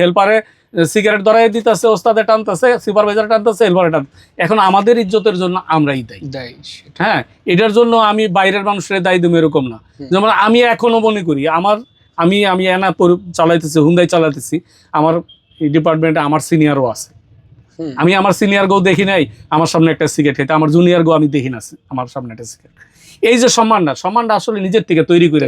হেল্পারে cigarette ধরাই দিতেছে ওস্তাদে টানতেছে সুপারভাইজার টানতেছে হেল্পারে টান এখন আমাদের ইজ্জতের জন্য আমরাই দায়ী। দেয় হ্যাঁ এটার জন্য আমি বাইরের মানুষের দায়ী দেবো এরকম না। যেমন আমি এখনও মনে করি আমার আমি আমি এনা চালাইতেছি হুন্দাই চালাইতেছি আমার এই ডিপার্টমেন্টে আমার সিনিয়রও আছে। আমি আমার সিনিয়র গো দেখি নাই আমার সামনে একটা সিগারেট খেতে আমার জুনিয়র গো আমি দেখি না আমার সামনে একটা সিগারেট এই যে সম্মানটা সম্মানটা আসলে নিজের থেকে তৈরি করে।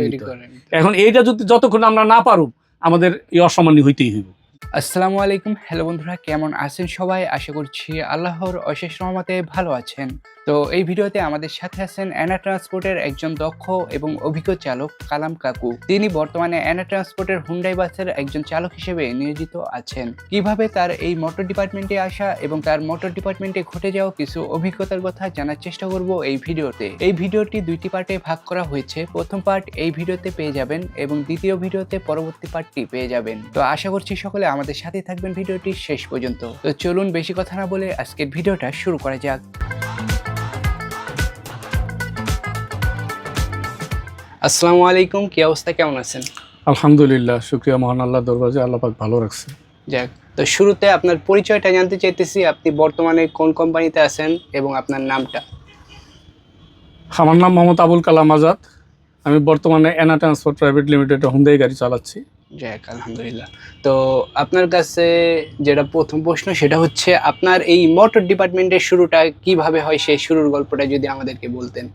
এখন এইটা যদি যতক্ষণ আমরা না পারুম আমাদের এই অসামান্য হইতেই হইব। আসসালামু আলাইকুম। হ্যালো বন্ধুরা, কেমন আছেন সবাই? আশা করছি আল্লাহর অশেষ রহমতে ভালো আছেন। তো এই ভিডিওতে আমাদের সাথে আছেন অ্যানা ট্রান্সপোর্টের একজন দক্ষ এবং অভিজ্ঞ চালক কালাম কাকু। তিনি বর্তমানে অ্যানা ট্রান্সপোর্টের হুন্ডাই বাসের একজন চালক হিসেবে নিয়োজিত আছেন। কীভাবে তার এই মোটর ডিপার্টমেন্টে আসা এবং তার মোটর ডিপার্টমেন্টে ঘটে যাওয়া কিছু অভিজ্ঞতার কথা জানার চেষ্টা করব এই ভিডিওতে। এই ভিডিওটি দুইটি পার্টে ভাগ করা হয়েছে। প্রথম পার্ট এই ভিডিওতে পেয়ে যাবেন এবং দ্বিতীয় ভিডিওতে পরবর্তী পার্টটি পেয়ে যাবেন। তো আশা করছি সকলে আমাদের সাথে থাকবেন ভিডিওটি শেষ পর্যন্ত। তো চলুন বেশি কথা না বলে আজকের ভিডিওটা শুরু করা যাক। আসসালামু আলাইকুম কি অবস্থা কেমন আছেন? আলহামদুলিল্লাহ শুক্রিয়া মহান আল্লাহ দরবাজে আল্লাহ পাক ভালো রাখছে। যাক তো শুরুতে আপনার পরিচয়টা জানতে চাইতেছি আপনি বর্তমানে কোন কোম্পানিতে আছেন এবং আপনার নামটা? আমার নাম মোহাম্মদ আবুল কালাম আজাদ। আমি বর্তমানে এনা ট্রান্সপোর্ট প্রাইভেট লিমিটেডে হুন্দাই গাড়ি চালাচ্ছি। যাক আলহামদুলিল্লাহ। তো আপনার কাছে যেটা প্রথম প্রশ্ন সেটা হচ্ছে আপনার এই মোটর ডিপার্টমেন্টের শুরুটা কীভাবে হয় সেই শুরুর গল্পটা যদি আমাদেরকে বলতেন।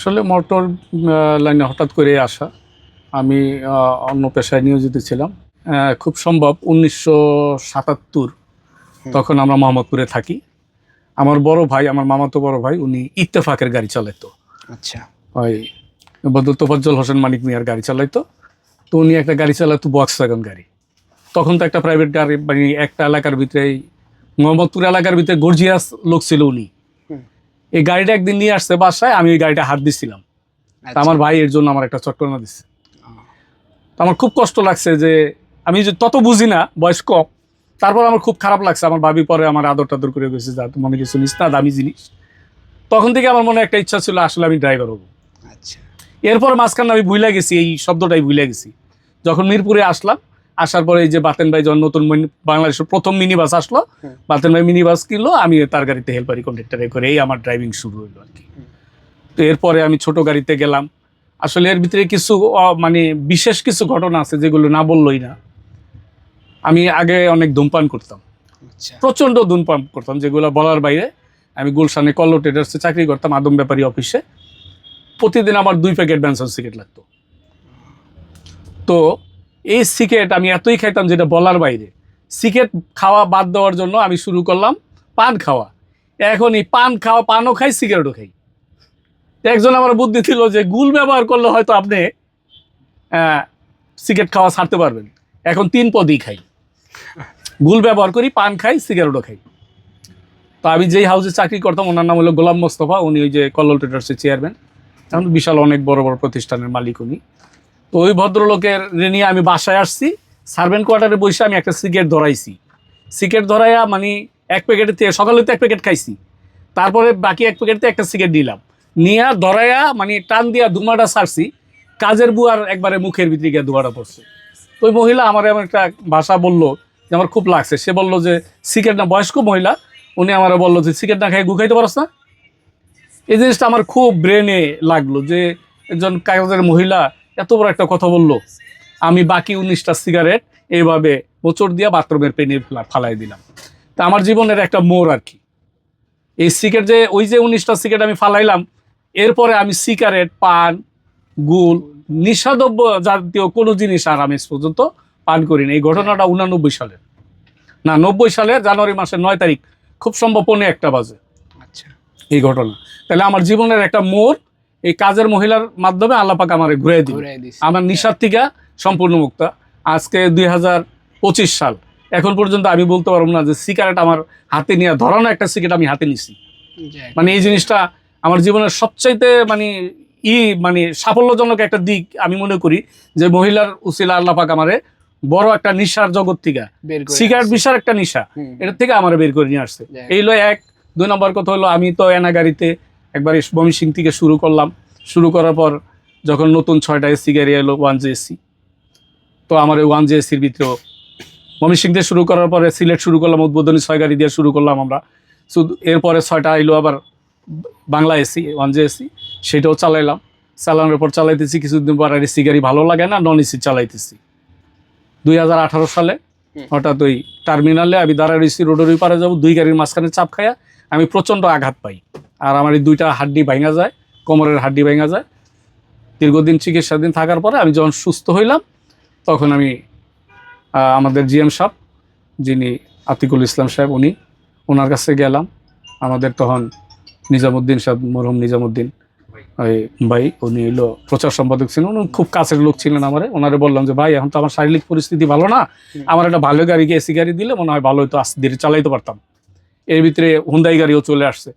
আসলে মোটর লাইনে হঠাৎ করে আসা। আমি অন্য পেশায় নিয়োজিত ছিলাম। খুব সম্ভব উনিশশো সাতাত্তর তখন আমরা মোহাম্মদপুরে থাকি। আমার বড় ভাই আমার মামাতো বড় ভাই উনি ইত্তেফাকের গাড়ি চালাইতো। আচ্ছা। ওই বদল তোফাজ্জল হোসেন মানিক মিয়ার গাড়ি চালাইতো। তো উনি একটা গাড়ি চালাতো বক্স ওয়াগন গাড়ি। তখন তো একটা প্রাইভেট গাড়ি মানে একটা এলাকার ভিতরে মোহাম্মদপুর এলাকার ভিতরে গর্জিয়াস লোক ছিল উনি। এই গাড়িটা একদিন নিয়ে আসছে বাসায় আমি ওই গাড়িটা হাত দিছিলাম। আচ্ছা। আমার ভাই এর জন্য আমার একটা চটকনা দিচ্ছে আমার খুব কষ্ট লাগছে যে আমি যে তত বুঝি না বয়স কম তারপর আমার খুব খারাপ লাগছে। আমার ভাবি পরে আমার আদর টাদর করে গেছে যা মনে কিছু নিস না দামি জিনিস। তখন থেকে আমার মনে একটা ইচ্ছা ছিল আসলে আমি ড্রাইভার হব। আচ্ছা। এরপর মাঝখানে আমি ভুলে গেছি এই শব্দটাই ভুলে গেছি। যখন মিরপুরে আসলাম আসার পরে এই যে বাতেন ভাই যখন নতুন বাংলাদেশের প্রথম মিনি বাস আসলো বাতেন ভাই মিনি বাস কিনলো আমি তার গাড়িতে হেল্পারি কন্ডাক্টারে করে এই আমার ড্রাইভিং শুরু হইল আর কি। তো এরপরে আমি ছোট গাড়িতে গেলাম। আসলে এর ভিতরে কিছু মানে বিশেষ কিছু ঘটনা আছে যেগুলো না বললই না। আমি আগে অনেক ধূমপান করতাম। আচ্ছা। প্রচণ্ড ধূমপান করতাম যেগুলো বলার বাইরে। আমি গুলশানে কল্লো ট্রেডার্সে চাকরি করতাম আদম ব্যাপারী অফিসে প্রতিদিন আমার দুই প্যাকেট ব্যানসন সিগারেট লাগতো। তো এই সিগারেট আমি এতই খাইতাম যেটা বলার বাইরে। সিগারেট খাওয়া বাদ দেওয়ার জন্য আমি শুরু করলাম পান খাওয়া। এখন এই পান খাওয়া, পানও খাই, সিগারেটও খাই। একজন আমার বুদ্ধি ছিল যে গুল ব্যবহার করলে হয়তো আপনি সিগারেট খাওয়া ছাড়তে পারবেন। এখন তিন পদই খাই। গুল ব্যবহার করি, পান খাই, সিগারেটও খাই। তো আমি যেই হাউসে চাকরি করতাম, ওনার নাম হলো গোলাম মোস্তফা, উনি ওই যে কল্লোল ট্রেডার্সের চেয়ারম্যান এখন বিশাল অনেক বড় বড় প্রতিষ্ঠানের মালিক উনি। তো ওই ভদ্রলোকের নিয়ে আমি বাসায় আসছি। সার্ভেন্ট কোয়ার্টারে বসে আমি একটা সিগারেট ধরাইছি। সিগারেট ধরাইয়া মানে এক প্যাকেটের থেকে সকালে তো এক প্যাকেট খাইছি। তারপরে বাকি এক প্যাকেটতে একটা সিগারেট নিলাম। নিয়ে ধরাইয়া মানে টান দিয়া ধুমাটা ছাড়ছি কাজের বুয়ার একবারে মুখের ভিতরে গিয়ে ধোয়াটা পড়ছে। তো ওই মহিলা আমার এমন একটা ভাষা বলল যে আমার খুব লাগছে। সে বলল যে, সিগারেট না, বয়স্ক মহিলা। উনি আমার বলল যে, সিগারেট না খাই গুখাইতে পারস না? এই জিনিসটা আমার খুব ব্রেনে লাগল যে, একজন কাগজের মহিলা এত বড় একটা কথা বলল। আমি বাকি উনিশটা সিগারেট এইভাবে মোচড় দিয়া বাথরুমের পেনে ফেলা ফালাই দিলাম। তা আমার জীবনের একটা মোর আর কি। এই সিগারেট যে ওই যে উনিশটা সিগারেট আমি ফালাইলাম এরপরে আমি সিগারেট পান গুল নিঃসাদব্য জাতীয় কোনো জিনিস আর আমি পর্যন্ত পান করিনি। এই ঘটনাটা উনানব্বই সালের না নব্বই সালের জানুয়ারি মাসের নয় তারিখ খুব সম্ভব পৌনে একটা বাজে। আচ্ছা। এই ঘটনা। তাহলে আমার জীবনের একটা মোড় এই কাজের মহিলার মাধ্যমে আল্লাপাক আমার ঘুরে দিল আমার নিশার থেকে সম্পূর্ণ মুক্ত আজকে দুই সাল। এখন পর্যন্ত আমি বলতে পারব না যে সিগারেট আমার হাতে নিয়ে ধরানো একটা সিগারেট আমি হাতে নিছি। মানে এই জিনিসটা আমার জীবনের সবচাইতে মানে ই মানে সাফল্যজনক একটা দিক আমি মনে করি যে মহিলার উসিলা আল্লাপাক আমারে বড় একটা নিশার জগৎ থেকে সিগারেট। বিশাল একটা নিশা এটার থেকে আমার বের করে নিয়ে আসছে। এই হলো এক। দুই নম্বর কথা হলো আমি তো এনা গাড়িতে একবার সিং থেকে শুরু করলাম। শুরু করার পর যখন নতুন ছয়টা এসি গাড়ি এলো ওয়ান জে এসি তো আমার ওই ওয়ান জে এসির ভিতরেও ময়মনসিং দিয়ে শুরু করার পরে সিলেট শুরু করলাম উদ্বোধনী ছয় গাড়ি দিয়ে শুরু করলাম আমরা। শুধু এরপরে ছয়টা আইলো আবার Bangla AC one J AC সেটাও চালাইলাম। চালানোর পর চালাইতেছি কিছুদিন পর আর এসি গাড়ি ভালো লাগে না নন এসি চালাইতেছি। দুই হাজার আঠারো সালে হঠাৎ ওই টার্মিনালে আমি দাঁড়ায় রয়েছি রোডের ওই পারে যাব দুই গাড়ির মাঝখানে চাপ খায়া আমি প্রচণ্ড আঘাত পাই। আর আমার এই দুইটা হাড্ডি ভাঙা যায়, কোমরের হাড্ডি ভাঙা যায়। দীর্ঘদিন চিকিৎসাধীন থাকার পরে আমি যখন সুস্থ হইলাম, তখন আমি আমাদের জিএম সাহেব, যিনি আতিকুল ইসলাম সাহেব, উনি ওনার কাছে গেলাম। আমাদের তখন নিজামুদ্দিন সাহেব, মরহুম নিজামুদ্দিন, ওই ভাই, উনি হলো প্রচার সম্পাদক ছিলেন। উনি খুব কাছের লোক ছিলেন আমারে। ওনারে বললাম যে, ভাই, এখন তো আমার শারীরিক পরিস্থিতি ভালো না। আমার একটা ভালো গাড়ি এসি গাড়ি দিলে মনে হয় ভালো হতো আস্তে ধীরে চালাইতে পারতাম। এর ভিতরে হুন্দাই গাড়িও চলে আসছে।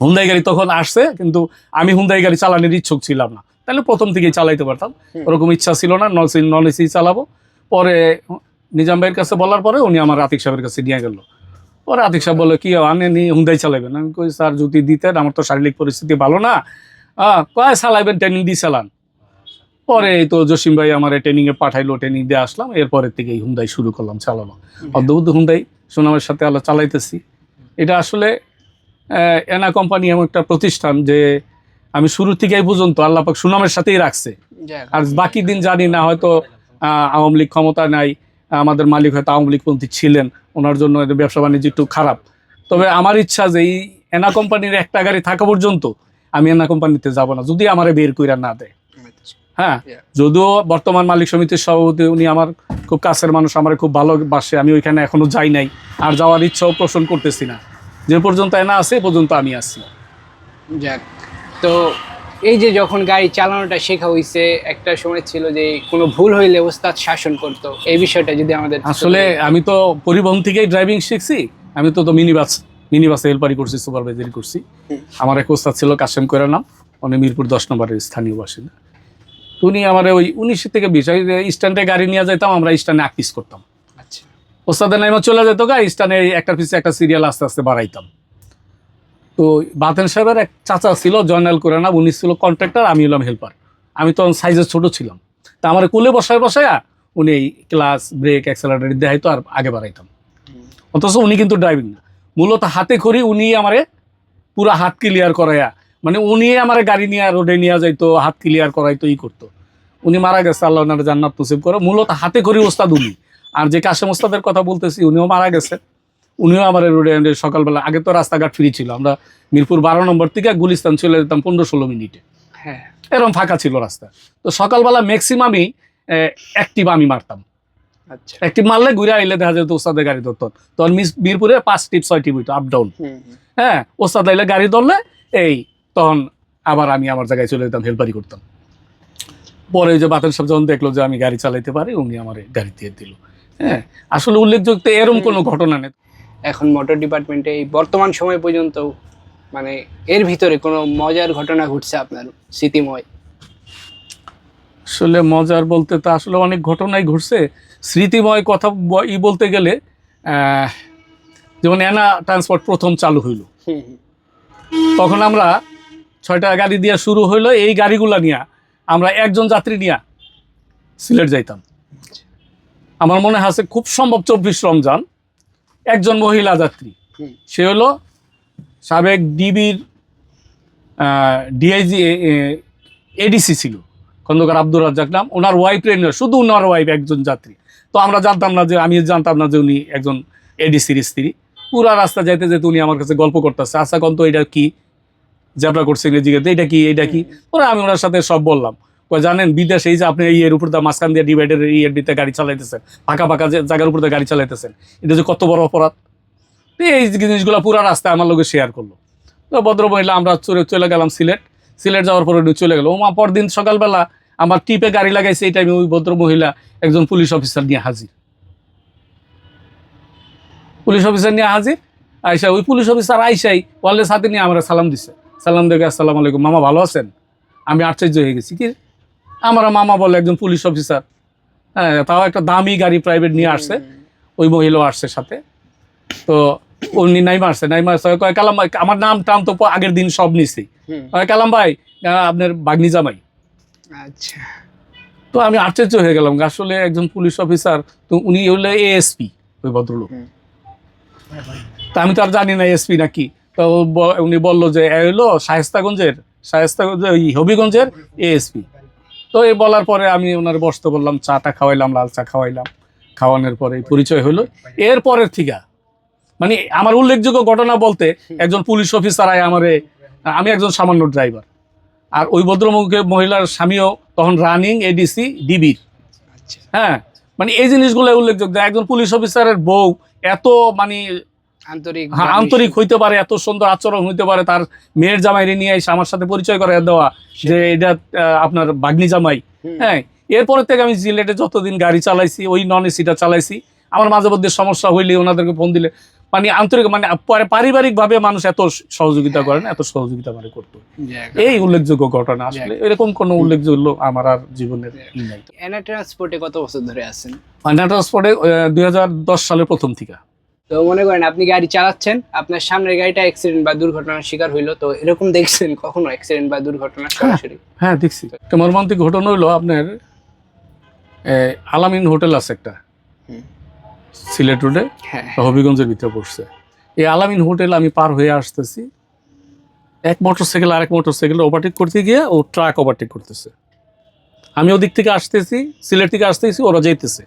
হুন্দাই গাড়ি তখন আসছে কিন্তু আমি হুন্দাই গাড়ি চালানোর ইচ্ছুক ছিলাম না। তাহলে প্রথম থেকেই চালাইতে পারতাম। ওরকম ইচ্ছা ছিল না নন নন এসি চালাবো। পরে নিজাম ভাইয়ের কাছে বলার পরে উনি আমার আতিক সাহেবের কাছে নিয়ে গেল। পরে আতিক সাহেব বলে কি আনে নি হুন্দাই চালাবেন আমি কই স্যার যদি দিতেন আমার তো শারীরিক পরিস্থিতি ভালো না। আহ, কয় চালাইবেন ট্রেনিং দিয়ে চালান। পরে এই তো জসিম ভাই আমার ট্রেনিংয়ে পাঠাইলো ট্রেনিং দিয়ে আসলাম। এরপরের থেকে এই হুন্দাই শুরু করলাম চালানো অদ্ভুত হুন্দাই সুনামের সাথে আলো চালাইতেছি। এটা আসলে এনা কোম্পানি এমন একটা প্রতিষ্ঠান যে আমি শুরু থেকেই পর্যন্ত আল্লাহ পাক সুনামের সাথেই রাখছে। আর বাকি দিন জানি না হয়তো আওয়ামী লীগ ক্ষমতা নাই আমাদের মালিক হয়তো আওয়ামী লীগপন্থী ছিলেন ওনার জন্য ব্যবসা বাণিজ্য একটু খারাপ। তবে আমার ইচ্ছা যে এই এনা কোম্পানির একটা গাড়ি থাকা পর্যন্ত আমি এনা কোম্পানিতে যাব না যদি আমারে বের কইরা না দেয়। হ্যাঁ যদিও বর্তমান মালিক সমিতির সভাপতি উনি আমার খুব কাছের মানুষ আমার খুব ভালোবাসে আমি ওইখানে এখনও যাই নাই আর যাওয়ার ইচ্ছাও পোষণ করতেছি না। যে পর্যন্ত এনা আছে এ পর্যন্ত আমি আছি। যাক তো এই যে যখন গাড়ি চালানোটা শেখা হইছে একটা সময় ছিল যে কোনো ভুল হইলে ওস্তাদ শাসন করতো। এই বিষয়টা যদি আমাদের আসলে আমি তো পরিবহন থেকেই ড্রাইভিং শিখছি আমি তো তো মিনি বাস মিনি বাসে হেল্পারি করছি সুপারভাইজারি করছি। আমার এক ওস্তাদ ছিল কাশেম কইরার নাম উনি মিরপুর দশ নম্বরের স্থানীয় বাসিন্দা। উনি আমার ওই উনিশ থেকে বিশ স্ট্যান্ডে গাড়ি নিয়ে যাইতাম আমরা স্ট্যান্ডে এক পিস করতাম। ওস্তাদের নামে চলে যেত গা স্ট্যান্ডে একটা পিসে একটা সিরিয়াল আস্তে আস্তে বাড়াইতাম তো বাতেন সাহেবের এক চাচা ছিল, জয়নাল কোরআনা উনি ছিল কন্ট্রাক্টর আমি হলাম হেল্পার আমি তখন সাইজে ছোট ছিলাম। তা আমার কোলে বসায় বসায়া উনি এই ক্লাস ব্রেক অ্যাক্সেলারেটর দেখাইতো আর আগে বাড়াইতাম। অথচ উনি কিন্তু ড্রাইভিং না। মূলত হাতে খড়ি উনি আমারে পুরা হাত ক্লিয়ার করাইয়া মানে উনি আমার গাড়ি নিয়ে রোডে নিয়ে যাইতো, হাত ক্লিয়ার করাইতো, ই করতো। উনি মারা গেছে, আল্লাহ জান্নাত নসিব করে। মূলত হাতে খড়ি ওস্তাদ উনি। আর যে কাশেম ওস্তাদের কথা বলতেছি উনিও মারা গেছে। উনিও আমার রোডে সকালবেলা আগে তো রাস্তাঘাট ফ্রি ছিল। আমরা মিরপুর বারো নম্বর থেকে গুলিস্তান চলে যেতাম পনেরো ষোলো মিনিটে। হ্যাঁ। এরকম ফাঁকা ছিল রাস্তা। তো সকালবেলা ম্যাক্সিমামই অ্যাক্টিভ আমি মারতাম। আচ্ছা। অ্যাক্টিভ মারলে ঘুরে আইলে দেখা যেত ওস্তাদের গাড়ি ধরতো। তখন মিরপুরে পাঁচ টিপ ছয় টিপ হইতো আপ ডাউন। হ্যাঁ ওস্তাদ আইলে গাড়ি ধরলে এই তখন আবার আমি আমার জায়গায় চলে যেতাম হেল্পারি করতাম। পরে ওই যে বাতেন সাহেব যখন দেখল যে আমি গাড়ি চালাইতে পারি উনি আমার গাড়ি দিয়ে দিল। হ্যাঁ আসলে উল্লেখযোগ্য এরকম কোনো ঘটনা নেই। এখন মোটর ডিপার্টমেন্টে এই বর্তমান সময় পর্যন্ত মানে এর ভিতরে কোনো মজার ঘটনা ঘটছে আপনার স্মৃতিময়? আসলে মজার বলতে তো আসলে অনেক ঘটনাই ঘটছে। স্মৃতিময় কথা ই বলতে গেলে যেমন এনা ট্রান্সপোর্ট প্রথম চালু হইল। তখন আমরা ছয়টা গাড়ি দিয়ে শুরু হইল এই গাড়িগুলা নিয়ে আমরা একজন যাত্রী নিয়ে সিলেট যাইতাম। আমার মনে আছে খুব সম্ভব চব্বিশ রমজান একজন মহিলা যাত্রী। সে হলো সাবেক ডিবির ডিআইজি এডিসি ছিল খন্দকার আব্দুর রাজ্জাক নাম। ওনার ওয়াইফ ট্রেনার শুধু ওনার ওয়াইফ একজন যাত্রী। তো আমরা জানতাম না যে আমি জানতাম না যে উনি একজন এডিসির স্ত্রী। পুরা রাস্তা যাইতে যেতে উনি আমার কাছে গল্প করতেছে আচ্ছা কন্ত এটা কি? জ্যাবরা করছে ইংরেজি এটা কি? এটা কি? ওরা আমি ওনার সাথে সব বললাম। জানেন, বিদেশে এই যে আপনি এই এর উপর দিয়ে মাঝখান দিয়ে ডিভাইডার এই এর দিতে গাড়ি চালাইতেছেন, ফাঁকা ফাঁকা জায়গার উপর দিয়ে গাড়ি চালাইতেছেন, এটা যে কত বড় অপরাধ? এই জিনিসগুলো পুরা রাস্তায় আমার লোকে শেয়ার করল। তো ভদ্র মহিলা আমরা চলে চলে গেলাম সিলেট। সিলেট যাওয়ার পরে চলে গেল। ওমা পরদিন সকালবেলা আমার টিপে গাড়ি লাগাইছে, এই টাইমে ওই ভদ্র মহিলা একজন পুলিশ অফিসার নিয়ে হাজির। পুলিশ অফিসার নিয়ে হাজির, আইসা, ওই পুলিশ অফিসার আইসাই ওয়ালের সাথে নিয়ে আমরা সালাম দিছে। সালাম দেখে আসসালামু আলাইকুম। মামা ভালো আছেন? আমি আশ্চর্য হয়ে গেছি। কি আমার মামা বলে একজন পুলিশ অফিসার। হ্যাঁ তাও একটা দামি গাড়ি প্রাইভেট নিয়ে আসছে। ওই মহিলাও আসছে সাথে। তো উনি নাইমা আসছে। নাইমা আসছে কয় কালাম ভাই আমার নাম টাম তো আগের দিন সব নিছি। কয় কালাম ভাই আপনার বাগনি জামাই। আচ্ছা। তো আমি আশ্চর্য হয়ে গেলাম আসলে একজন পুলিশ অফিসার তো উনি হলো এএসপি ওই ভদ্রলোক। তা আমি তো আর জানি না এসপি নাকি। তো উনি বলল যে এ হলো শায়েস্তাগঞ্জের শায়েস্তাগঞ্জের ওই হবিগঞ্জের এএসপি তো এই বলার পরে আমি ওনার বসতে বললাম চাটা খাওয়াইলাম লাল চা খাওয়াইলাম। খাওয়ানোর পরে পরিচয় হলো এর পরের থেকে মানে আমার উল্লেখযোগ্য ঘটনা বলতে একজন পুলিশ অফিসার আয় আমারে আমি একজন সামান্য ড্রাইভার। আর ওই ভদ্রমুখে মহিলার স্বামীও তখন রানিং এডিসি ডিবির আচ্ছা। হ্যাঁ মানে এই জিনিসগুলো উল্লেখযোগ্য। একজন পুলিশ অফিসারের বউ এত মানে আন্তরিক হ্যাঁ, আন্তরিক হইতে পারে এত সুন্দর আচরণ হইতে পারে তার মেয়ের জামাইরে নিয়ে এসে আমার সাথে পরিচয় করে দেওয়া যে এটা আপনার বাগ্নি জামাই। হ্যাঁ এরপরে থেকে আমি সিলেটে যতদিন গাড়ি চালাইছি ওই নন এসিটা চালাইছি আমার মাঝে মধ্যে সমস্যা হইলে ওনাদেরকে ফোন দিলে মানে আন্তরিক মানে পারিবারিক ভাবে মানুষ এত সহযোগিতা করেন এত সহযোগিতা মানে করতো। এই উল্লেখযোগ্য ঘটনা আসলে এরকম কোনো উল্লেখযোগ্য আমার আর জীবনের নাই। এনা ট্রান্সপোর্টে কত বছর ধরে আছেন? ট্রান্সপোর্টে দুই হাজার দশ সালের প্রথম থেকে। তো মনে করেন আপনি গাড়ি চালাচ্ছেন আপনার সামনের গাড়িটা অ্যাক্সিডেন্ট বা দুর্ঘটনার শিকার হইল তো এরকম দেখছেন কখনো অ্যাক্সিডেন্ট বা দুর্ঘটনা সরাসরি? হ্যাঁ দেখছি। একটা মর্মান্তিক ঘটনা হইল আপনার আলামিন হোটেল আছে একটা। সিলেট রোডে হ্যাঁ। হবিগঞ্জের ভিতরে পড়ছে। এই আলামিন হোটেল আমি পার হয়ে আসতেছি। এক মোটর সাইকেল আরেক মোটর সাইকেল ওভারটেক করতে গিয়ে ও ট্রাক ওভারটেক করতেছে। আমি ওদিক থেকে আসতেছি সিলেট থেকে আসতেছি ওরা যাইতেছে।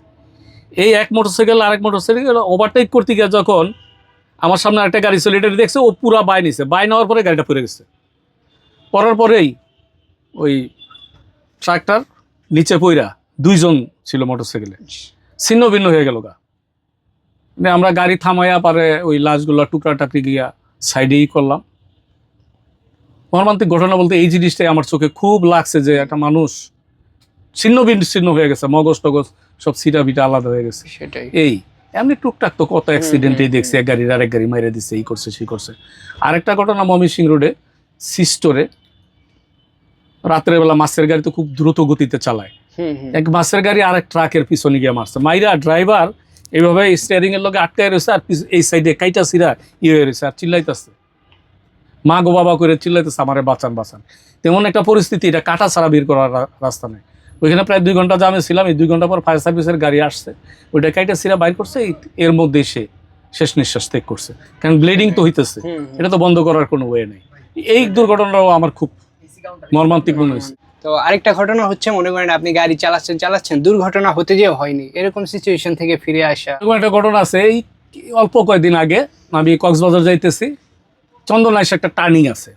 এই এক মোটর সাইকেল আরেক মোটর সাইকেল ওভারটেক করতে গিয়ে যখন আমার সামনে একটা গাড়ি ছিল এটা দেখছে ও পুরা বাই নিছে। বাই নেওয়ার পরে গাড়িটা পড়ে গেছে। পড়ার পরেই ওই ট্রাকটার নিচে পইরা দুইজন ছিল মোটর সাইকেলে ছিন্ন ভিন্ন হয়ে গেল গা। মানে আমরা গাড়ি থামাইয়া পারে ওই লাশগুলো টুকরা টাকরি গিয়া সাইডেই করলাম। মর্মান্তিক ঘটনা বলতে এই জিনিসটাই আমার চোখে খুব লাগছে যে একটা মানুষ ছিন্ন বিচ্ছিন্ন হয়ে গেছে মগজ টগজ সব সিটা বিটা আলাদা হয়ে গেছে। সেটাই। এই এমনি টুকটাক তো কত অ্যাক্সিডেন্টেই দেখছি এক গাড়ির আরেক গাড়ি মাইরে দিচ্ছে এই করছে সেই করছে। আরেকটা ঘটনা ময়মনসিং রোডে সিস্টোরে রাত্রের বেলা মাছের গাড়ি তো খুব দ্রুত গতিতে চালায়। এক মাছের গাড়ি আর এক ট্রাকের পিছনে গিয়ে মারছে। মাইরা ড্রাইভার এইভাবে স্টিয়ারিং এর লগে আটকায় রয়েছে আর এই সাইডে কাইটা সিরা ইয়ে হয়ে রয়েছে আর চিল্লাইতেছে। মা গো বাবা করে চিল্লাইতেছে আমারে বাঁচান বাঁচান। তেমন একটা পরিস্থিতি এটা কাটা ছাড়া বের করার রাস্তা নেই। ওইখানে প্রায় দুই ঘণ্টা জামে ছিলাম এই দুই ঘণ্টা পর ফায়ার সার্ভিসের গাড়ি আসছে। ওইটা কাইটা সিরা বাইর করছে এর মধ্যে সে শেষ নিঃশ্বাস ত্যাগ করছে। কারণ ব্লিডিং তো হইতেছে। এটা তো বন্ধ করার কোনো ওয়ে নেই। এই দুর্ঘটনাটাও আমার খুব মর্মান্তিক মনে হয়েছে। তো আরেকটা ঘটনা হচ্ছে মনে করেন আপনি গাড়ি চালাচ্ছেন চালাচ্ছেন দুর্ঘটনা হতে যেও হয়নি। এরকম সিচুয়েশন থেকে ফিরে আসা। এরকম একটা ঘটনা আছে এই অল্প কয়েকদিন আগে আমি কক্সবাজার যাইতেছি চন্দনাইশ একটা টার্নিং আছে।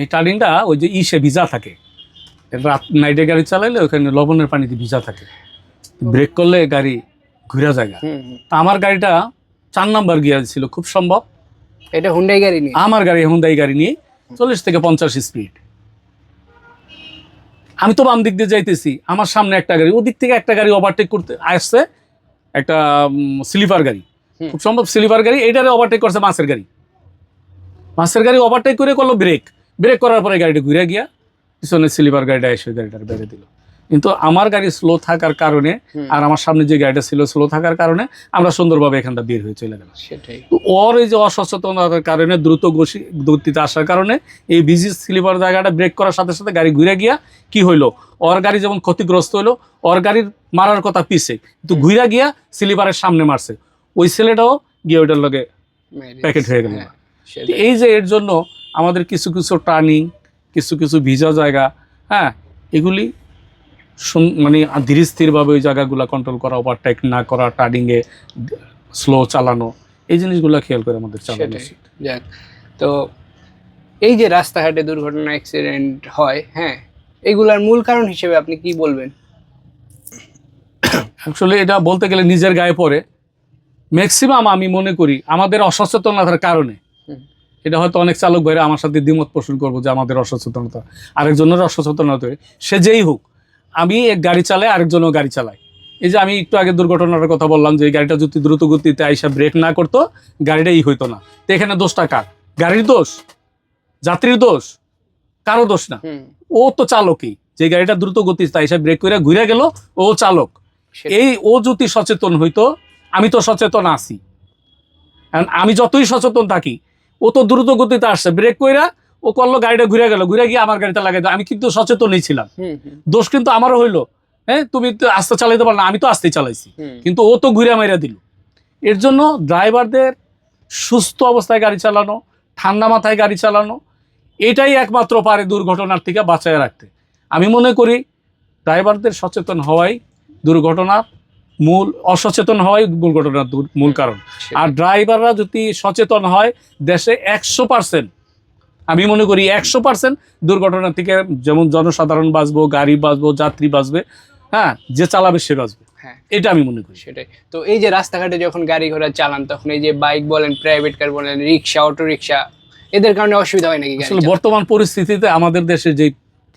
এই টার্নিংটা ওই যে ইসে ভিজা থাকে রাত নাইটে গাড়ি চালাইলে ওখানে লবণের পানিতে ভিজা থাকে। ব্রেক করলে গাড়ি ঘুরা জায়গা। তা আমার গাড়িটা চার নাম্বার গিয়ার ছিল খুব সম্ভব। এটা হুন্ডাই গাড়ি নিয়ে? আমার গাড়ি হুন্দাই গাড়ি নিয়ে চল্লিশ থেকে পঞ্চাশ স্পিড আমি তো বাম দিক দিয়ে যাইতেছি আমার সামনে একটা গাড়ি ওদিক থেকে একটা গাড়ি ওভারটেক করতে আসছে একটা স্লিপার গাড়ি। খুব সম্ভব স্লিপার গাড়ি এইটারে ওভারটেক করছে মাছের গাড়ি। মাছের গাড়ি ওভারটেক করে করল ব্রেক ব্রেক করার পরে গাড়িটা ঘুরে গিয়া পিছনে স্লিপার গাড়িটা এসে গাড়িটার বেড়ে দিল। কিন্তু আমার গাড়ি স্লো থাকার কারণে আর আমার সামনে যে গাড়িটা ছিল স্লো থাকার কারণে আমরা সুন্দরভাবে এখানটা বের হয়ে চলে গেলাম। সেটাই। ওর এই যে অসচেতনতার কারণে দ্রুত গতি গতিতে আসার কারণে এই বিজি স্লিপার জায়গাটা ব্রেক করার সাথে সাথে গাড়ি ঘুরে গিয়া কি হইল? ওর গাড়ি যেমন ক্ষতিগ্রস্ত হইল ওর গাড়ির মারার কথা পিছে কিন্তু ঘুরে গিয়া স্লিপারের সামনে মারছে। ওই ছেলেটাও গিয়ে ওইটার লগে প্যাকেট হয়ে গেল। হ্যাঁ। এই যে এর জন্য আমাদের কিছু কিছু টার্নিং কিছু কিছু ভিজা জায়গা হ্যাঁ এগুলি মানে ধীরে স্থিরভাবে ওই জায়গাগুলো কন্ট্রোল করা ওভারটেক না করা টার্ডিংয়ে স্লো চালানো এই জিনিসগুলো খেয়াল করে আমাদের চালানো উচিত। যাক তো এই যে রাস্তাঘাটে দুর্ঘটনা অ্যাক্সিডেন্ট হয় হ্যাঁ এগুলার মূল কারণ হিসেবে আপনি কি বলবেন? অ্যাকচুয়ালি এটা বলতে গেলে নিজের গায়ে পড়ে। ম্যাক্সিমাম আমি মনে করি আমাদের অসচেতনতার কারণে। এটা হয়তো অনেক চালক ভাইরা আমার সাথে দ্বিমত পোষণ করব যে আমাদের অসচেতনতা। আরেকজনের অসচেতনতা সে যেই হোক আমি এক গাড়ি চালাই আরেকজনও গাড়ি চালাই এই যে আমি একটু আগে দুর্ঘটনার কথা বললাম যে গাড়িটা যদি দ্রুত গতিতে আইসা ব্রেক না করতো গাড়িটা ই হইতো না। তো এখানে দোষটা কার? গাড়ির দোষ? যাত্রীর দোষ? কারও দোষ না। ও তো চালকই। যে গাড়িটা দ্রুত গতিতে আইসা ব্রেক করে ঘুরে গেল ও চালক। এই ও যদি সচেতন হইতো আমি তো সচেতন আছি। আমি যতই সচেতন থাকি ও তো দ্রুত গতিতে আসছে। ব্রেক কইরা ও করল গাড়িটা ঘুরে গেল। ঘুরে গিয়ে আমার গাড়িটা লাগাই আমি কিন্তু সচেতনই ছিলাম। দোষ কিন্তু আমারও হইল। হ্যাঁ তুমি তো আস্তে চালাইতে পারো না আমি তো আস্তেই চালাইছি। কিন্তু ও তো ঘুরে মাইরা দিল। এর জন্য ড্রাইভারদের সুস্থ অবস্থায় গাড়ি চালানো ঠান্ডা মাথায় গাড়ি চালানো এটাই একমাত্র পারে দুর্ঘটনার থেকে বাঁচায় রাখতে। আমি মনে করি ড্রাইভারদের সচেতন হওয়াই দুর্ঘটনার মূল অসচেতন হওয়াই দুর্ঘটনার দূর- মূল কারণ। আর ড্রাইভাররা যদি সচেতন হয় দেশে একশো পার্সেন্ট আমি মনে করি একশো পার্সেন্ট দুর্ঘটনা থেকে যেমন জনসাধারণ বাঁচবো গাড়ি বাঁচবো যাত্রী বাঁচবে হ্যাঁ যে চালাবে সে বাঁচবে। হ্যাঁ। এটা আমি মনে করি। সেটাই। তো এই যে রাস্তাঘাটে যখন গাড়ি ঘোড়া চালান তখন এই যে বাইক বলেন প্রাইভেট কার বলেন রিক্সা অটো রিক্সা এদের কারণে অসুবিধা হয় নাকি আসলে বর্তমান পরিস্থিতিতে আমাদের দেশে যে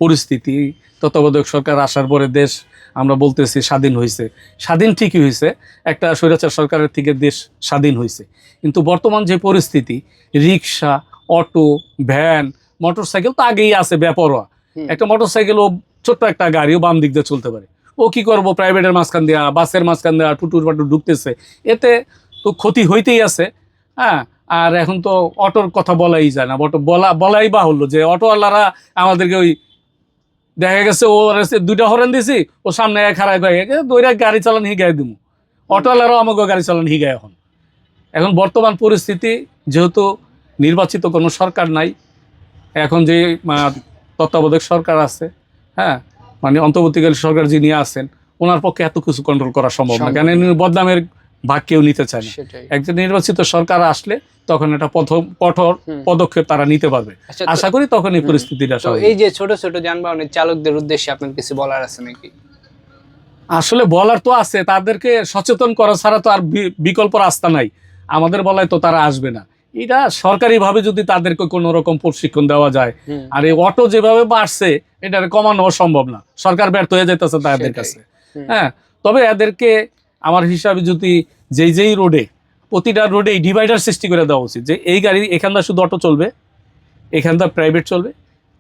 পরিস্থিতি তত্ত্বাবধায়ক সরকার আসার পরে দেশ আমরা বলতেছি স্বাধীন হয়েছে স্বাধীন ঠিকই হয়েছে একটা স্বৈরাচার সরকারের থেকে দেশ স্বাধীন হয়েছে কিন্তু বর্তমান যে পরিস্থিতি রিক্সা অটো ভ্যান মোটরসাইকেল তো আগেই আছে বেপরোয়া। হুম। একটা মোটরসাইকেল ও ছোট্ট একটা গাড়িও বাম দিক দিয়ে চলতে পারে। ও কি করব প্রাইভেটের মাঝখান দেওয়া বাসের মাঝখান দেওয়া টুটুর পাটুর ঢুকতেছে। এতে তো ক্ষতি হইতেই আছে হ্যাঁ? আর এখন তো অটোর কথা বলাই যায় না। অটো বলা বলাই বা হলো যে অটোওয়ালারা আমাদেরকে ওই দেখা গেছে ও দুইটা হরেন দিছি ও সামনে এক হারায় গিয়ে গেছে দইরা গাড়ি চালান হিগায় দিব অটোওয়ালারাও আমাকে গাড়ি চালান হিগায় এখন। এখন বর্তমান পরিস্থিতি যেহেতু নির্বাচিত কোনো সরকার নাই এখন যে তত্ত্বাবধায়ক সরকার আছে হ্যাঁ মানে অন্তর্বর্তীকালীন সরকার যিনি আছেন ওনার পক্ষে এত কিছু কন্ট্রোল করা সম্ভব না। কেন বদনামের ভাগ কেউ নিতে চায় না। একজন নির্বাচিত সরকার আসলে তখন এটা প্রথম কঠোর পদক্ষেপ তারা নিতে পারবে। আচ্ছা আশা করি তখন এই পরিস্থিতিটা এই যে ছোট ছোট যানবাহনের চালকদের উদ্দেশ্যে আপনার কিছু বলার আছে নাকি? আসলে বলার তো আছে তাদেরকে সচেতন করা ছাড়া তো আর বিকল্প রাস্তা নাই। আমাদের বলায় তো তারা আসবে না। এটা সরকারিভাবে যদি তাদেরকে কোনো রকম প্রশিক্ষণ দেওয়া যায় আর এই অটো যেভাবে বাড়ছে এটা কমানো সম্ভব না। সরকার ব্যর্থ হয়ে যেতেছে তাদের। কাছে। হ্যাঁ তবে এদেরকে আমার হিসাবে যদি যেই যেই রোডে প্রতিটা রোডে ডিভাইডার সৃষ্টি করে দেওয়া উচিত যে এই গাড়ি এখানটা শুধু অটো চলবে এখানটা প্রাইভেট চলবে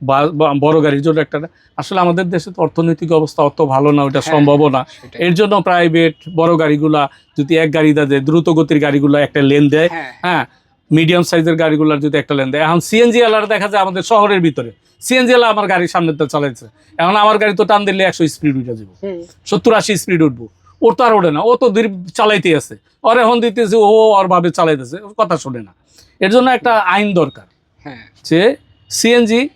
বা বড় গাড়ির জন্য একটা আসলে আমাদের দেশে তো অর্থনৈতিক অবস্থা অত ভালো না ওটা সম্ভব না। এর জন্য প্রাইভেট বড় গাড়িগুলা যদি এক গাড়ি দেয় দ্রুত গতির গাড়িগুলো একটা লেন দেয় হ্যাঁ। হ্যাঁ মিডিয়াম সাইজের গাড়িগুলোর যদি একটা লেন দেয়। এখন সিএনজি আলার দেখা যায় আমাদের শহরের ভিতরে। সিএনজি আলা আমার গাড়ির সামনে তো চালাইছে। এখন আমার গাড়ি তো টান দিলে একশো স্পিড উঠে যাব। সত্তর আশি স্পিড উঠবো। ওর তো আর ওঠে না। ও তো ধীর চালাইতে আছে। ওর এখন দিতেছে ও ওর ভাবে চালাইতেছে কথা শোনে না। এর জন্য একটা আইন দরকার। হ্যাঁ। যে সিএনজি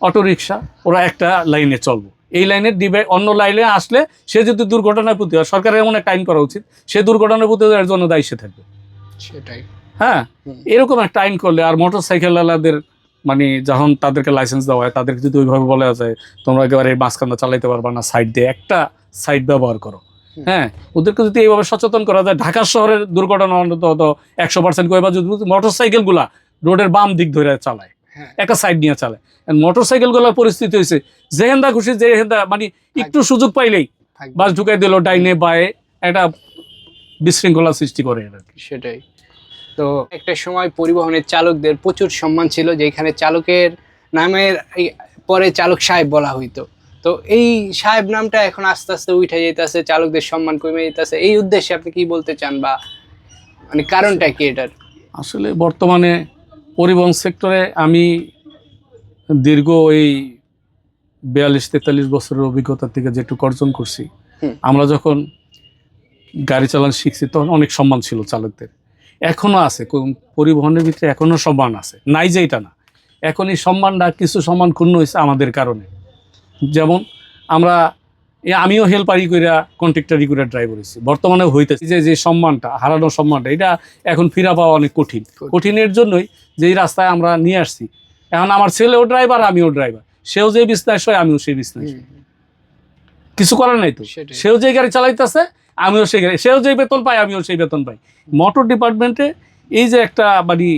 অটোরিকশা ওরা একটা লাইনে চলবো। এই লাইনের ডিভাই অন্য লাইনে আসলে সে যদি দুর্ঘটনায় প্রতি হয় সরকারের এমন একটা আইন করা উচিত সে দুর্ঘটনার প্রতি এর জন্য দায়ী সে থাকবে। সেটাই। হ্যাঁ? এরকম একটা আইন করলে আর মোটর সাইকেল আলাদের মানে যখন তাদেরকে লাইসেন্স দেওয়া হয় তাদেরকে যদি ওইভাবে বলা যায় তোমরা একেবারে মাঝখানটা চালাইতে পারবা না সাইড দিয়ে একটা সাইড ব্যবহার করো। হ্যাঁ ওদেরকে যদি এইভাবে সচেতন করা যায় ঢাকা শহরের দুর্ঘটনা অন্তত একশো পার্সেন্ট কইবা যদি মোটর সাইকেলগুলা রোডের বাম দিক ধরে চালায় হ্যাঁ। একটা সাইড নিয়ে চালায়। মোটর সাইকেলগুলার পরিস্থিতি হয়েছে যেহেন্দা খুশি যে হেন্দা মানে একটু সুযোগ পাইলেই। বাস ঢুকাই দিল ডাইনে বায়ে একটা বিশৃঙ্খলা সৃষ্টি করে আর কি সেটাই। তো একটা সময় পরিবহনের চালকদের প্রচুর সম্মান ছিল যেখানে চালকের নামের পরে চালক সাহেব বলা হইতো। তো এই সাহেব নামটা এখন আস্তে আস্তে উঠে যেতেছে চালকদের সম্মান কমে যেতেছে এই উদ্দেশ্যে আপনি কি বলতে চান বা মানে কারণটা কি এটার? আসলে বর্তমানে পরিবহন সেক্টরে আমি দীর্ঘ এই বিয়াল্লিশ তেতাল্লিশ বছরের অভিজ্ঞতা থেকে যেটুকু অর্জন করছি আমরা যখন গাড়ি চালান শিখছি তখন অনেক সম্মান ছিল চালকদের। এখনও আছে পরিবহনের ভিতরে এখনও সম্মান আছে। নাই যে এটা না। এখন এই সম্মানটা কিছু সম্মান ক্ষুণ্ণ হয়েছে আমাদের কারণে। যেমন আমরা এ আমিও হেল্পারি কইরা কন্ট্রাক্টারি করে ড্রাইভার হয়েছি বর্তমানে হইতেছে যে যে সম্মানটা হারানো সম্মানটা এটা এখন ফিরা পাওয়া অনেক কঠিন। কঠিনের জন্যই যে এই রাস্তায় আমরা নিয়ে আসছি এখন আমার ছেলেও ড্রাইভার আমিও ড্রাইভার সেও যে বিজনেস হয় আমিও সেই বিজনেস কিছু করার নাই তো? সেও যে গাড়ি চালাইতেছে আমিও সেই গাড়ি সেও যে বেতন পাই আমিও সেই বেতন পাই। মোটর ডিপার্টমেন্টে এই যে একটা মানে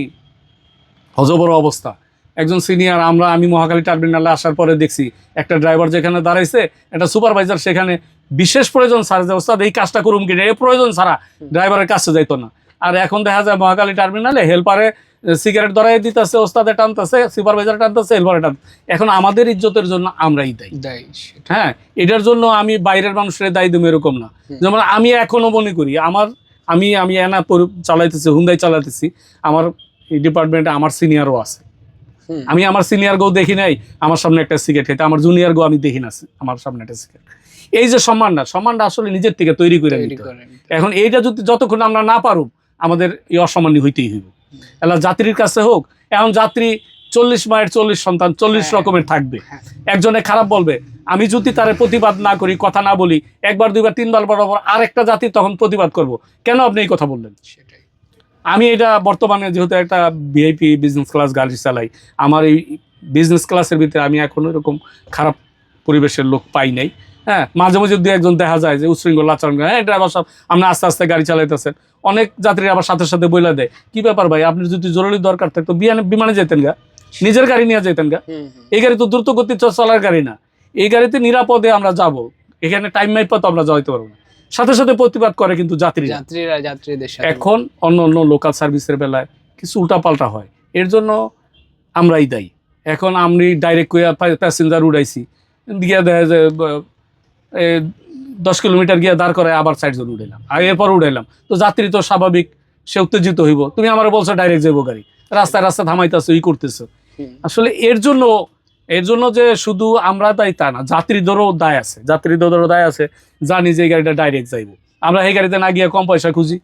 হজবর অবস্থা। একজন সিনিয়র আমরা আমি মহাকালী টার্মিনালে আসার পরে দেখছি একটা ড্রাইভার যেখানে দাঁড়াইছে একটা সুপারভাইজার সেখানে বিশেষ প্রয়োজন ছাড়া যে ওস্তাদ এই কাজটা করুম কিনা? এই প্রয়োজন ছাড়া ড্রাইভারের কাছে যাইতো না। আর এখন দেখা যায় মহাকালী টার্মিনালে হেল্পারে সিগারেট ধরাই দিতেছে ওস্তাদে টানতেছে সুপারভাইজার টানতেছে হেল্পারে টান এখন আমাদের ইজ্জতের জন্য আমরাই দায়ী। দেয় হ্যাঁ এটার জন্য আমি বাইরের মানুষের দায়ী দেবো এরকম না। যেমন আমি এখনও মনে করি আমার আমি আমি এনা চালাইতেছি হুন্দাই চালাইতেছি আমার এই ডিপার্টমেন্টে আমার সিনিয়রও আছে। আমি আমার সিনিয়র গো দেখি নাই আমার সামনে একটা সিগারেট খেতে আমার জুনিয়র গো আমি দেখি না আমার সামনে একটা সিগারেট এই যে সম্মানটা সম্মানটা আসলে নিজের থেকে তৈরি করে নিতে এখন এইটা যদি যতক্ষণ আমরা না পারুম আমাদের এই অসম্মানী হইতেই হইব। এলা যাত্রীর কাছে হোক এখন যাত্রী চল্লিশ মায়ের চল্লিশ সন্তান চল্লিশ হ্যাঁ। রকমের থাকবে। হ্যাঁ। একজনে খারাপ বলবে আমি যদি তার প্রতিবাদ না করি কথা না বলি একবার দুইবার তিনবার বরাবর আরেকটা জাতি তখন প্রতিবাদ করব। কেন আপনি এই কথা বললেন? আমি এটা বর্তমানে যেহেতু একটা ভিআইপি বিজনেস ক্লাস গাড়ি চালাই আমার এই বিজনেস ক্লাসের ভিতরে আমি এখন এরকম খারাপ পরিবেশের লোক পাই নাই। হ্যাঁ মাঝে মাঝে দু একজন দেখা যায় যে উশৃঙ্খল আচরণ করে হ্যাঁ ড্রাইভার সাহেব আপনি আস্তে আস্তে গাড়ি চালাইতেছেন। অনেক যাত্রী আবার সাথে সাথে বইলা দেয় কি ব্যাপার ভাই আপনি যদি জরুরি দরকার থাকতো বিমানে বিমানে যেতেন গা নিজের গাড়ি নিয়ে যেতেন গা। এই গাড়ি তো দ্রুত গতি চলার গাড়ি না। এই গাড়িতে নিরাপদে আমরা যাব এখানে টাইম মাইপ তো আমরা যাইতে পারব না। সাথে সাথে প্রতিবাদ করে কিন্তু যাত্রী যাত্রীরা যাত্রীদের সাথে। এখন অন্য অন্য লোকাল সার্ভিসের বেলায় কিছু উল্টাপাল্টা হয়। এর জন্য আমরাই দায়ী। এখন আমি ডাইরেক্ট কইয়া প্যাসেঞ্জার উড়াইছি। গিয়ে দেখা যায় দশ কিলোমিটার গিয়ে দাঁড় করে আবার সাইড জোন উঠাইলাম আর এরপর উঠাইলাম তো যাত্রী তো স্বাভাবিক সে উত্তেজিত হইব। তুমি আমার বলছো ডাইরেক্ট যাব গাড়ি। রাস্তায় রাস্তা থামাইতেছো ই করতেছো। আসলে এর জন্য এর জন্য যে শুধু আমরা দায়ী তা না যাত্রীদেরও দায় আছে যাত্রীদেরও দায় আছে জানি যে এই গাড়িটা ডাইরেক্ট যাইবো। আমরা এই গাড়িতে না গিয়ে কম পয়সা খুঁজি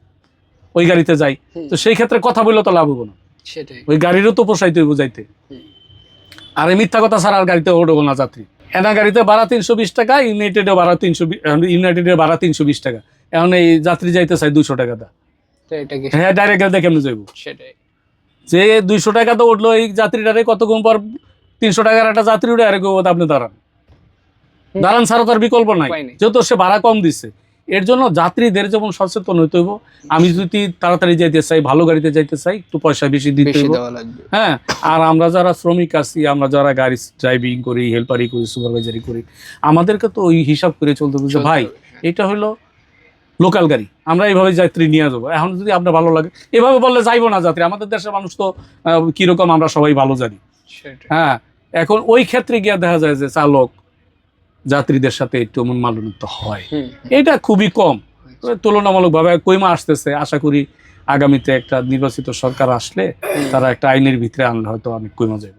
ওই গাড়িতে যাই। তো সেই ক্ষেত্রে কথা বললে তো লাভ হব না। সেটাই। ওই গাড়িরও তো পোষাইতে হইব যাইতে। আর এই মিথ্যা কথা ছাড়া আর গাড়িতে ওঠবো না যাত্রী। এনা গাড়িতে ভাড়া তিনশো বিশ টাকা ইউনাইটেডে ভাড়া তিনশো ইউনাইটেডের ভাড়া তিনশো বিশ টাকা। এখন এই যাত্রী যাইতে চাই দুশো টাকা দা হ্যাঁ ডাইরেক্ট গাড়িতে কেমনে যাইব। সেটাই। যে দুইশো টাকা তো উঠল এই যাত্রীটারে কতক্ষণ পর তিনশো টাকার একটা যাত্রী উঠে আরেক আপনি দাঁড়ান। দাঁড়ান ছাড়া তার বিকল্প নাই। যেহেতু সে ভাড়া কম দিচ্ছে এর জন্য যাত্রীদের যেমন সচেতন হইতে হইব আমি যদি তাড়াতাড়ি যাইতে চাই ভালো গাড়িতে যাইতে চাই একটু পয়সা বেশি দিতে হইব। হ্যাঁ আর আমরা যারা শ্রমিক আছি আমরা যারা গাড়ি ড্রাইভিং করি হেল্পারি করি সুপারভাইজারি করি আমাদেরকে তো ওই হিসাব করে চলতে হবে যে ভাই হ্যাঁ। এটা হলো লোকাল গাড়ি। আমরা এইভাবে যাত্রী নিয়ে যাব। এখন যদি আপনার ভালো লাগে এভাবে বললে যাইবো না যাত্রী। আমাদের দেশের মানুষ তো কীরকম আমরা সবাই ভালো জানি। হ্যাঁ এখন ওই ক্ষেত্রে গিয়া দেখা যায় যে চালক যাত্রীদের সাথে একটু মালনীত হয়। এটা খুবই কম। তুলনামূলক তুলনামূলকভাবে কইমা আসতেছে আশা করি আগামীতে একটা নির্বাচিত সরকার আসলে তারা একটা আইনের ভিতরে আনলে হয়তো অনেক কইমা যাবে